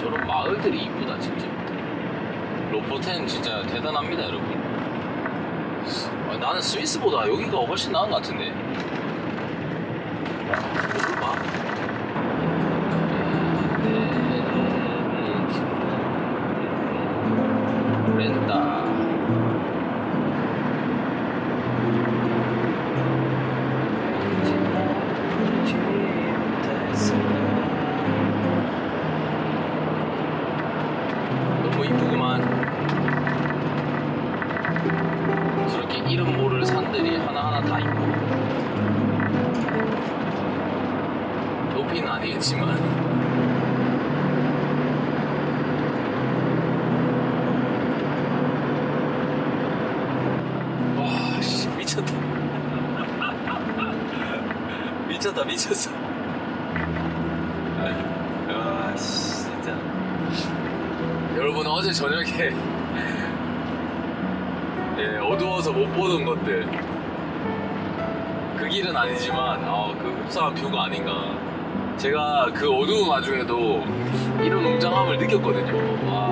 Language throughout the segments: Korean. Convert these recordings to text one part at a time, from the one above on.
저런 마을들이 이쁘다 진짜. 로포텐 진짜 대단합니다 여러분. 아, 나는 스위스보다 여기가 훨씬 나은 것 같은데. 봐? 높이는 아니겠지만 와, 씨, 미쳤다. 미쳤다, 미쳤어. 아, 씨, 진짜. 여러분, 어제 저녁에, 예, 어두워서 못 보던 것들. 그 길은 아니지만, 아, 그 흡사한 뷰가 아닌가. 제가 그 어두운 와중에도 이런 웅장함을 느꼈거든요. 와.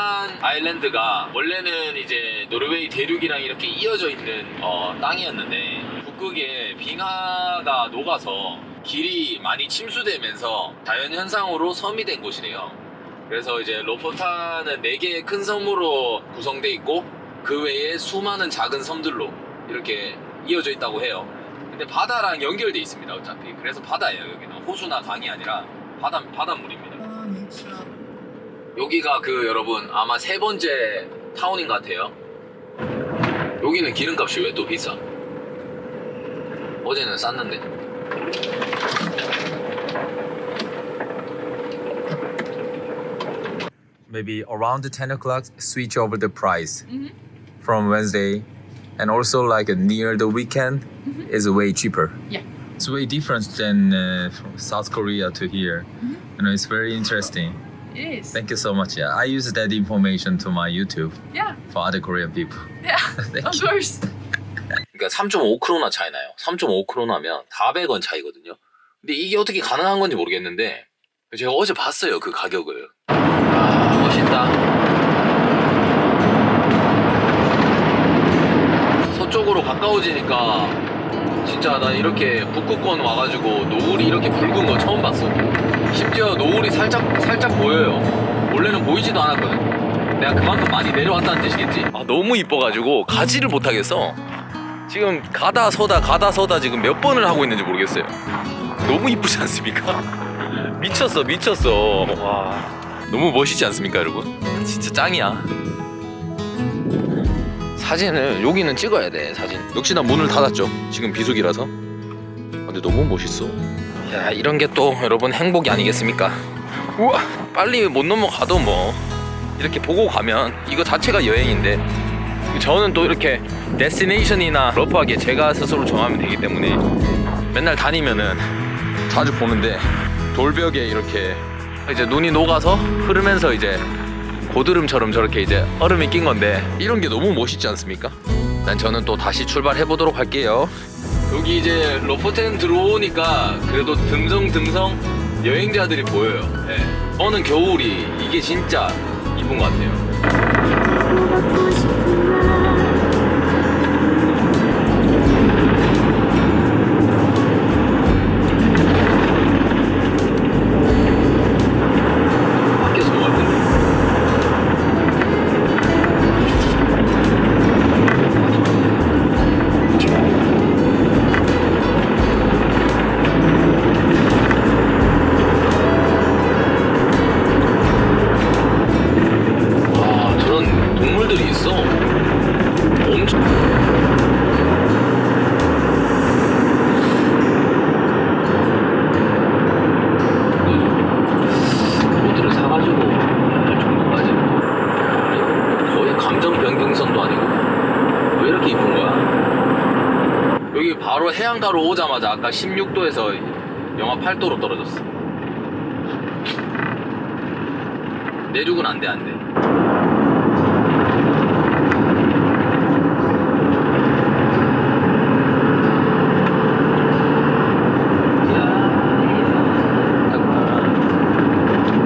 로포탄 아일랜드가 원래는 이제 노르웨이 대륙이랑 이렇게 이어져 있는 어, 땅이었는데 북극에 빙하가 녹아서 길이 많이 침수되면서 자연 현상으로 섬이 된 곳이래요. 그래서 이제 로포탄은 4개의 큰 섬으로 구성돼 있고 그 외에 수많은 작은 섬들로 이렇게 이어져 있다고 해요. 근데 바다랑 연결돼 있습니다, 어차피. 그래서 바다예요, 여기는. 호수나 강이 아니라 바다, 바닷물입니다. 여기가 그 여러분 아마 세 번째 타운인 것 같아요. 여기는 기름값이 왜 또 비싸? 어제는 쌌는데. maybe around the 10 o'clock switch over the price from wednesday and also like near the weekend is way cheaper Yeah. it's way different than uh, from south korea to here you know it's very interesting It is. thank you so much yeah i use that information to my youtube Yeah, for other korean people yeah, Thank of you. course. 그러니까 3.5크로나 차이 나요. 3.5크로나면 400원 차이거든요. 근데 이게 어떻게 가능한 건지 모르겠는데 제가 어제 봤어요 그 가격을. 아 멋있다. 서쪽으로 가까워지니까 진짜 나 이렇게 북극권 와가지고 노을이 이렇게 붉은 거 처음 봤어. 심지어 노을이 살짝 살짝 보여요. 원래는 보이지도 않았거든. 내가 그만큼 많이 내려왔다는 뜻이겠지? 아 너무 이뻐가지고 가지를 못하겠어. 지금 가다 서다 가다 서다 지금 몇 번을 하고 있는지 모르겠어요. 너무 이쁘지 않습니까? 미쳤어 미쳤어. 와 너무 멋있지 않습니까 여러분? 진짜 짱이야. 사진을 여기는 찍어야 돼 사진. 역시나 문을 닫았죠. 지금 비수기라서. 근데 너무 멋있어. 야 이런 게 또 여러분 행복이 아니겠습니까? 우와 빨리 못 넘어가도 뭐 이렇게 보고 가면 이거 자체가 여행인데 저는 또 이렇게 데스티네이션이나 러프하게 제가 스스로 정하면 되기 때문에 맨날 다니면은 자주 보는데 돌벽에 이렇게 이제 눈이 녹아서 흐르면서 이제 고드름처럼 저렇게 이제 얼음이 낀 건데 이런 게 너무 멋있지 않습니까? 난 저는 또 다시 출발해 보도록 할게요. 여기 이제 러퍼텐 들어오니까 그래도 듬성듬성 여행자들이 보여요. 네. 저는 겨울이 이게 진짜 이쁜 것 같아요. 해안가로 오자마자 아까 16도에서 영하 8도로 떨어졌어 내륙은 안 돼, 안 돼.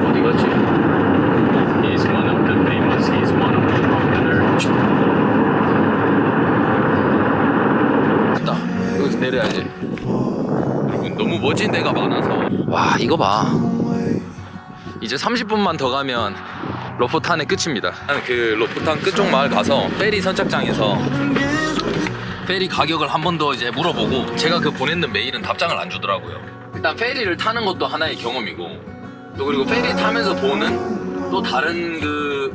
어디 갔지? He's one of the famous, he's one of the popular. 됐다. 여기서 내려야지. 여러분, 너무 멋진 데가 많아서. 와, 이거 봐. 이제 30분만 더 가면 로포탄의 끝입니다. 그 로포탄 끝쪽 마을 가서 페리 선착장에서 페리 가격을 한 번 더 이제 물어보고 제가 그 보냈는 메일은 답장을 안 주더라고요. 일단 페리를 타는 것도 하나의 경험이고 또 그리고 페리 타면서 보는 또 다른 그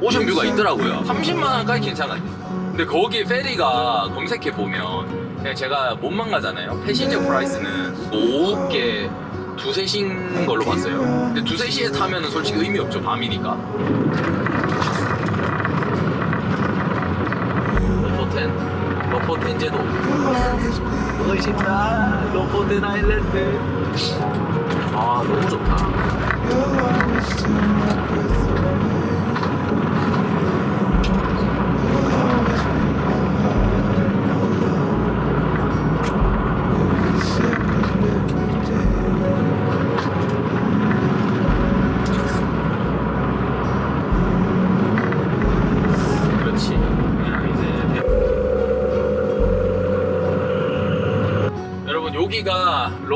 오션뷰가 있더라고요. 30만 원까지 괜찮아요. 근데 거기 페리가 검색해 보면 제가 몸만 가잖아요. 패신저 프라이스는 오후께 두세 시인 걸로 봤어요. 근데 두세 시에 타면 은 솔직히 의미 없죠. 밤이니까. 로포텐, 로포텐 제도. 멋있다. 로포텐 아일랜드. 아, 너무 좋다.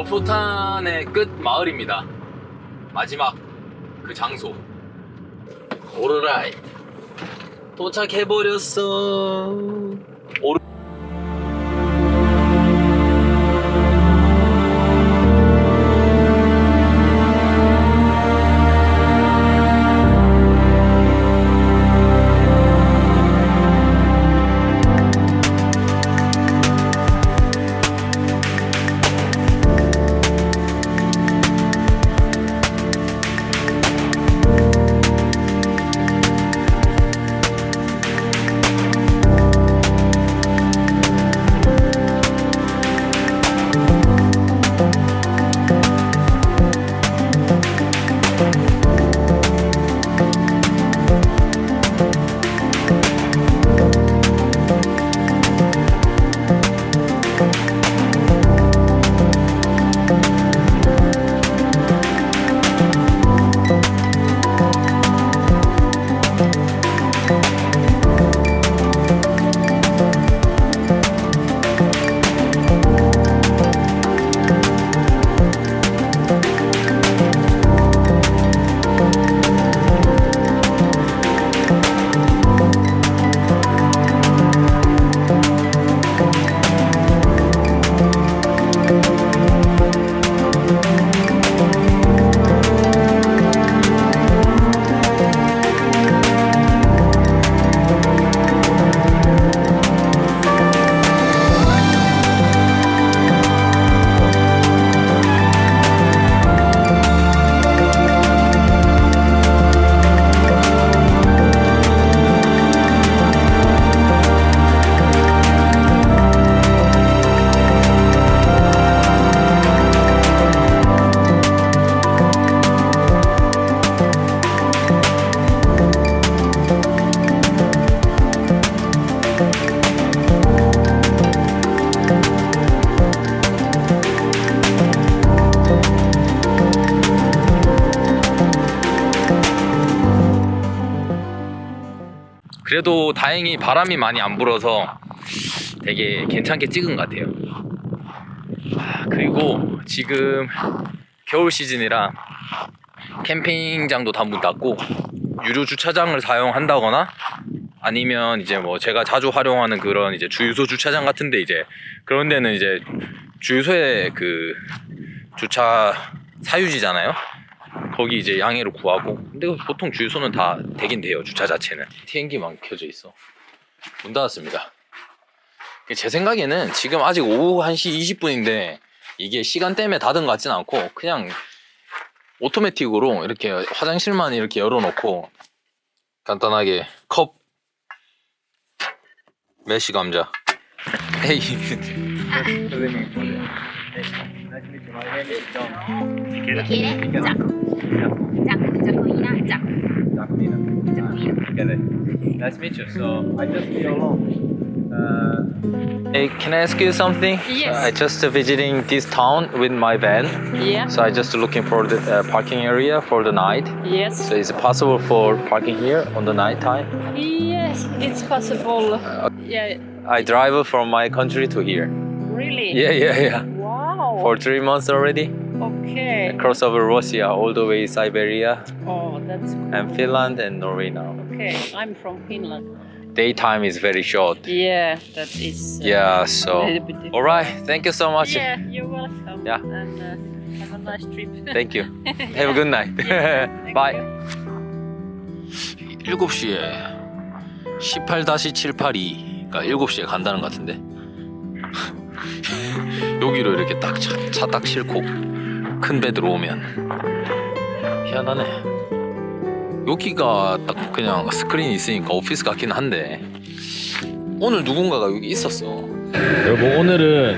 포탄의 끝 마을입니다. 마지막 그 장소. 오르라이. 도착해버렸어. 오르... 그래도 다행히 바람이 많이 안 불어서 되게 괜찮게 찍은 것 같아요. 아, 그리고 지금 겨울 시즌이라 캠핑장도 다 문 닫고 유료 주차장을 사용한다거나 아니면 이제 뭐 제가 자주 활용하는 그런 이제 주유소 주차장 같은데 이제 그런 데는 이제 주유소에 그 주차 사유지잖아요. 거기 이제 양해를 구하고. 근데 보통 주유소는 다 되긴 돼요 주차 자체는. TN기만 켜져 있어. 문 닫았습니다. 제 생각에는 지금 아직 오후 1시 20분인데 이게 시간 때문에 닫은 것 같진 않고 그냥 오토매틱으로 이렇게 화장실만 이렇게 열어놓고 간단하게 컵 메시 감자. 에이 Cái ý nào Nice to meet you. So I just feel alone. Uh, hey, can I ask you something? Yes. I just uh, visiting this town with my van. Yeah. So I just looking for the uh, parking area for the night. Yes. So is it possible for parking here on the night time? Yes, it's possible. Uh, Yeah. I drive from my country to here. Really? Yeah, yeah, yeah Wow. For three months already. Okay. Cross over Russia all the way Siberia Oh, that's cool. and Finland and Norway now. Okay, I'm from Finland. Daytime is very short. Yeah, that is. uh, Yeah, a so. little bit different. All right. Thank you so much. Yeah, you're welcome. Yeah. And uh, have a nice trip. Thank you. Have a good night. Yeah, thank Bye. you. 7시에 18-782가 7시에 간다는 것 같은데 여기로 이렇게 딱차딱 싣고 큰 배 들어오면 희한하네 여기가 딱 그냥 스크린이 있으니까 오피스 같긴 한데 오늘 누군가가 여기 있었어 여러분 오늘은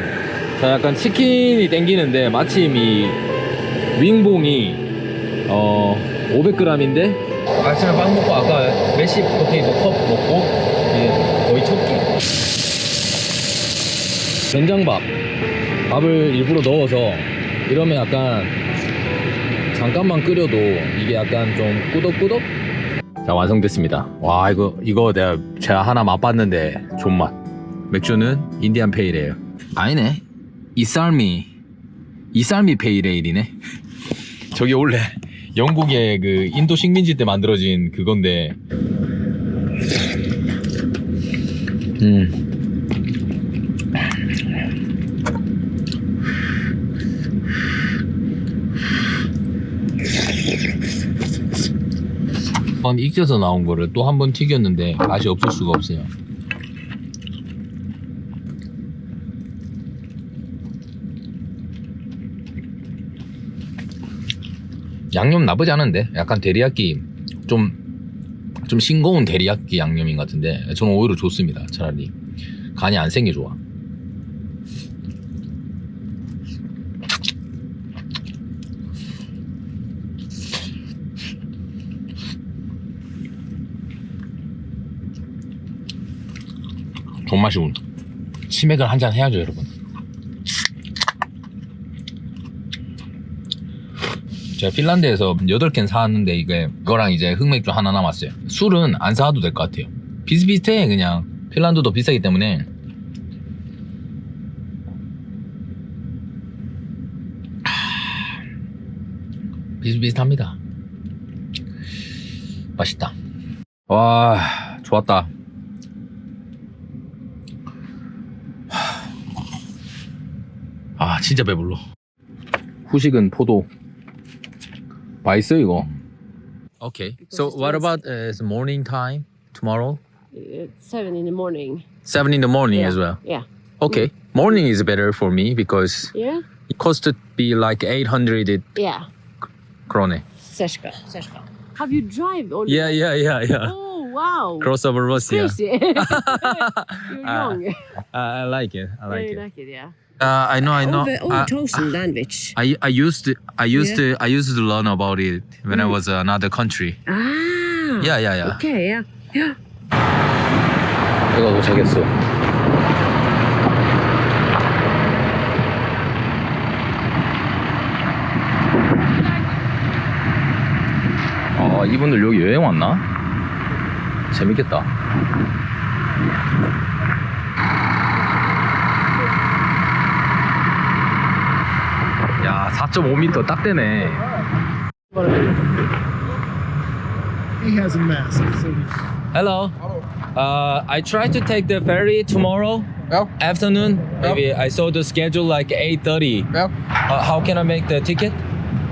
저 약간 치킨이 땡기는데 마침 이 윙봉이 어 500g인데 아침에 빵 먹고 아까 메시 포테이토 컵 먹고 이제 거의 첫 끼. 된장밥. 밥을 일부러 넣어서 이러면 약간 잠깐만 끓여도 이게 약간 좀 꾸덕꾸덕? 자 완성됐습니다. 와 이거 이거 내가 제가 하나 맛봤는데 존맛. 맥주는 인디안 페일이에요. 아니네. 이 쌀미 이 쌀미 페이레일이네. 저게 원래 영국의 그 인도 식민지 때 만들어진 그건데. 음. 한 익혀서 나온 거를 또 한 번 튀겼는데 맛이 없을 수가 없어요. 양념 나쁘지 않은데? 약간 데리야끼 좀 좀 싱거운 데리야끼 양념인 것 같은데 저는 오히려 좋습니다 차라리. 간이 안센게 좋아 존맛이군 치맥을 한 잔 해야죠 여러분 제가 핀란드에서 8캔 사왔는데 이게 이거랑 이제 흑맥주 하나 남았어요. 술은 안 사와도 될 것 같아요. 비슷비슷해 그냥 핀란드도 비싸기 때문에 하, 비슷비슷합니다. 맛있다. 와 좋았다. 아 진짜 배불러. 후식은 포도. 맛있어 이거. Okay. So what about uh, is morning time tomorrow? It's seven in the morning. Seven in the morning Yeah. as well. Yeah. Okay. Morning is better for me because Yeah. it cost to be like 800 Yeah. krone. Seshka. Seshka. Have you drive on? Yeah, yeah, yeah, yeah. Oh wow. Crossover bus, yeah. Crazy. You're Ah, young. I, I like it. I like you it. like it, yeah. Uh, I know, I know. Over, over Uh, Tosen language. I I used to I used Yeah. to I used to learn about it when I Mm. was uh, another country. Ah. Yeah, yeah, yeah. Okay, yeah. Yeah. 내가 도착했어. 아, 이분들 여기 여행 왔나? 재밌겠다. 야, 4.5m 딱 되네. He has a mask. So Hello. Uh, I tried to take the ferry tomorrow Yeah. afternoon. Maybe I saw the schedule like 8:30. yeah, Uh, how can I make the ticket?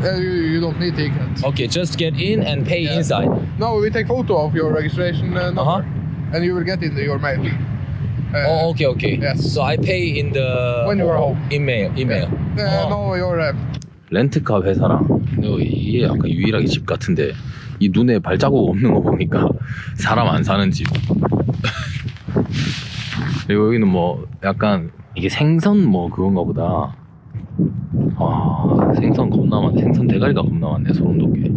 uh, you, you don't need ticket. Okay, just get in and pay Yeah. inside. No, we take photo of your registration uh, number, Uh-huh. and you will get in the, your mail. Uh, oh, okay, okay. yes. So I pay in the When you are home. email, email. Uh, 어. No, your uh, 렌트카 회사랑 이거 이게 약간 유일하게 집 같은데 이 눈에 발자국 없는 거 보니까 사람 안 사는 집. 그리고 여기는 뭐 약간 이게 생선 뭐 그건가 보다. 아 생선 겁나 많네. 생선 대가리가 겁나 많네. 소름 돋게.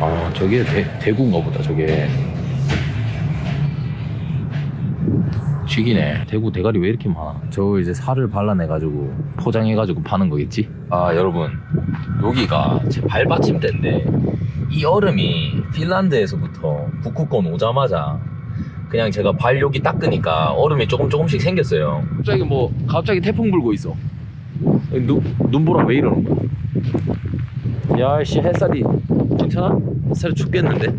아 저게 대, 대구인가 보다. 저게. 쥐기네. 대구 대가리 왜 이렇게 많아? 저거 이제 살을 발라내가지고 포장해가지고 파는 거겠지? 아 여러분 여기가 제 발받침대인데 이 얼음이 핀란드에서부터 북극권 오자마자 그냥 제가 발 여기 닦으니까 얼음이 조금 조금씩 생겼어요. 갑자기 뭐 갑자기 태풍 불고 있어. 눈 눈보라 왜 이러는 거야? 야씨 햇살이 괜찮아? 햇살이 죽겠는데?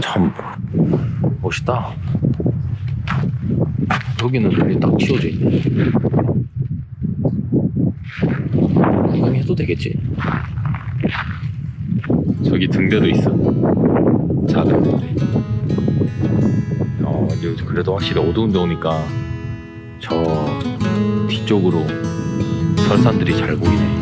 참 멋있다. 여기는 눈이 딱 치워져 있네. 이건 해도 되겠지? 저기 등대도 있어. 작은. 어, 이제 그래도 확실히 어두운 데 오니까 저 뒤쪽으로 설산들이 잘 보이네.